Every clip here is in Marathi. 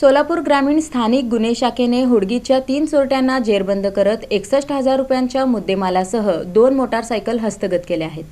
सोलापूर ग्रामीण स्थानिक गुन्हे शाखेने हुडगीच्या तीन चोरट्यांना जेरबंद करत एकसष्ट हजार रुपयांच्या मुद्देमालासह दोन मोटारसायकल हस्तगत केल्या आहेत.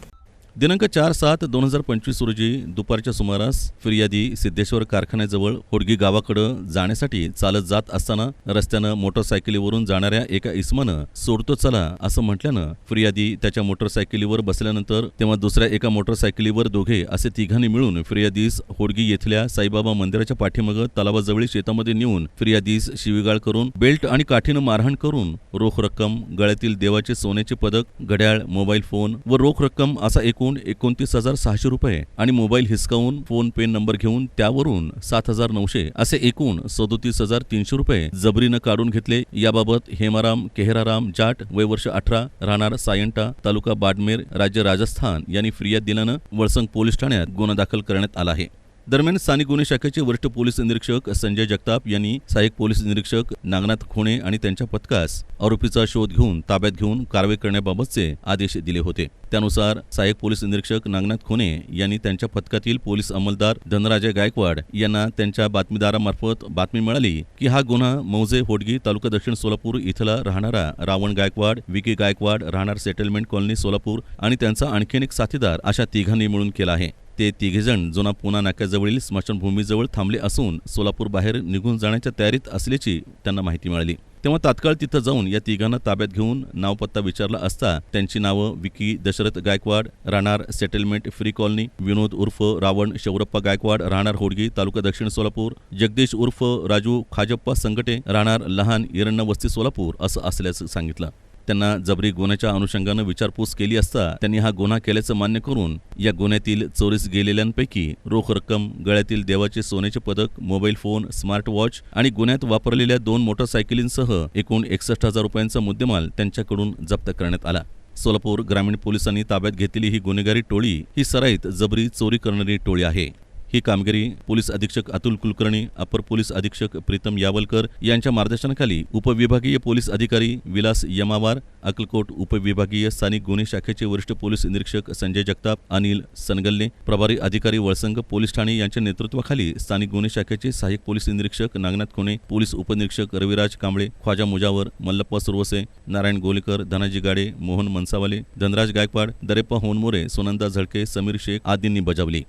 दिनांक चार सात दोन हजार पंचवीस रोजी दुपारच्या सुमारास फिर्यादी सिद्धेश्वर कारखान्याजवळ होडगी गावाकडं जाण्यासाठी चालत जात असताना रस्त्यानं मोटरसायकलीवरून जाणाऱ्या एका इसमानं सोडतो चला असं म्हटल्यानं फिर्यादी त्याच्या मोटरसायकलीवर बसल्यानंतर तेव्हा दुसऱ्या एका मोटरसायकलीवर दोघे असे तिघांनी मिळून फिर्यादीस होडगी येथल्या साईबाबा मंदिराच्या पाठीमागं तलावाजवळी शेतामध्ये नेऊन फिर्यादीस शिवीगाळ करून बेल्ट आणि काठीनं मारहाण करून रोख रक्कम गळ्यातील देवाचे सोन्याचे पदक घड्याळ मोबाईल फोन व रोख रक्कम असा एकूण एकोणतीस हजार सहाशे रुपये आणि मोबाईल हिसकावून फोन पे नंबर घेऊन त्यावरून सात हजार नऊशे असे एकूण सदोतीस हजार तीनशे रुपये जबरीनं काढून घेतले. याबाबत हेमाराम केहराराम जाट वय वर्ष अठरा राहणार सायंटा तालुका बाडमेर राज्य राजस्थान यांनी फिर्याद दिल्यानं वळसंग पोलीस ठाण्यात गुन्हा दाखल करण्यात आला आहे. दरम्यान स्थानिक गुन्हे शाखेचे वरिष्ठ पोलीस निरीक्षक संजय जगताप यांनी सहाय्यक पोलीस निरीक्षक नागनाथ खोणे आणि त्यांच्या पथकास आरोपीचा शोध घेऊन ताब्यात घेऊन कारवाई करण्याबाबतचे आदेश दिले होते. त्यानुसार सहाय्यक पोलीस निरीक्षक नागनाथ खोणे यांनी त्यांच्या पथकातील पोलीस अंमलदार धनराजे गायकवाड यांना त्यांच्या बातमीदारामार्फत बातमी मिळाली की हा गुन्हा मौजे होडगी तालुका दक्षिण सोलापूर इथला राहणारा रावण गायकवाड विकी गायकवाड राहणार सेटलमेंट कॉलनी सोलापूर आणि त्यांचा आणखीन एक साथीदार अशा तिघांनी मिळून केला आहे. ते तिघेजण जुना पुना नाक्याजवळील स्मशानभूमीजवळ थांबले असून सोलापूर बाहेर निघून जाण्याच्या तयारीत असल्याची त्यांना माहिती मिळाली. तेव्हा तात्काळ तिथं जाऊन या तिघांना ताब्यात घेऊन नावपत्ता विचारला असता त्यांची नावं विकी दशरथ गायकवाड राहणार सेटलमेंट फ्री कॉलनी विनोद उर्फ रावण शौरप्पा गायकवाड राहणार होडगी तालुका दक्षिण सोलापूर जगदीश उर्फ राजू खाजप्पा संकटे राहणार लहान इरण्णा वस्ती सोलापूर असं असल्याचं सांगितलं. त्यांना जबरी गुन्ह्याच्या अनुषंगानं विचारपूस केली असता त्यांनी हा गुन्हा केल्याचं मान्य करून या गुन्ह्यातील चोरीस गेलेल्यांपैकी रोख रक्कम गळ्यातील देवाचे सोन्याचे पदक मोबाईल फोन स्मार्ट वॉच आणि गुन्ह्यात वापरलेल्या दोन मोटरसायकलींसह एकूण एकसष्ट हजार रुपयांचा मुद्देमाल त्यांच्याकडून जप्त करण्यात आला. सोलापूर ग्रामीण पोलिसांनी ताब्यात घेतलेली ही गुन्हेगारी टोळी ही सराईत जबरी चोरी करणारी टोळी आहे. ही कामगिरी पोलीस अधीक्षक अतुल कुलकर्णी अपर पोलीस अधीक्षक प्रीतम यावलकर यांच्या मार्गदर्शनाखाली उपविभागीय पोलीस अधिकारी विलास यमावार अक्कलकोट उपविभागीय स्थानिक गुन्हे शाखेचे वरिष्ठ पोलीस निरीक्षक संजय जगताप अनिल सनगल्ले प्रभारी अधिकारी वळसंग पोलीस ठाणे यांच्या नेतृत्वाखाली स्थानिक गुन्हे शाखेचे सहाय्यक पोलीस निरीक्षक नागनाथ कोणे पोलीस उपनिरीक्षक रविराज कांबळे ख्वाजा मुजावर मल्लप्पा सुरवसे नारायण गोलेकर धनाजी गाडे मोहन मनसावाले धनराज गायकवाड दरेप्पा होनमोरे सुनंदा झळके समीर शेख आदींनी बजावली.